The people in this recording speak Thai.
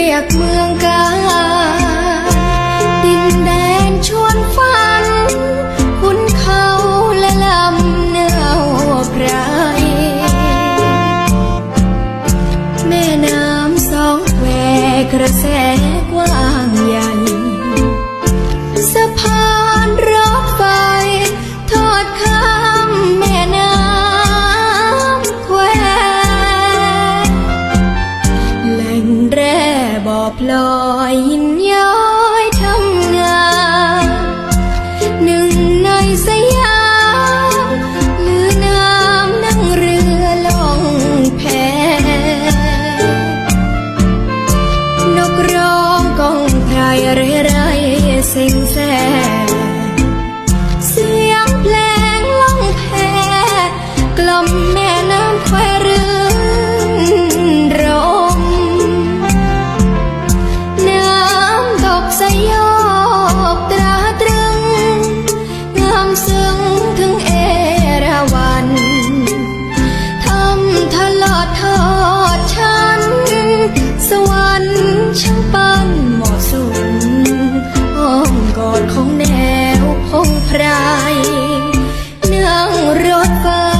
ียกเมืองกาดินแดนชวนฝัน คุณเขาและลำเนาไพรแม่น้ำสองแควกระแสกว้างใหญ่สะพานรถไฟทอดข้า อบลอยยินย้อยทำงานหนึ่งในสยามหรือน้ำนั่งเรือล่องแพนกร้องก้องไพรเรไรเสียงแสเสียงเพลงล่องแพกล่อมแม่ ใคร นั่งรถไฟ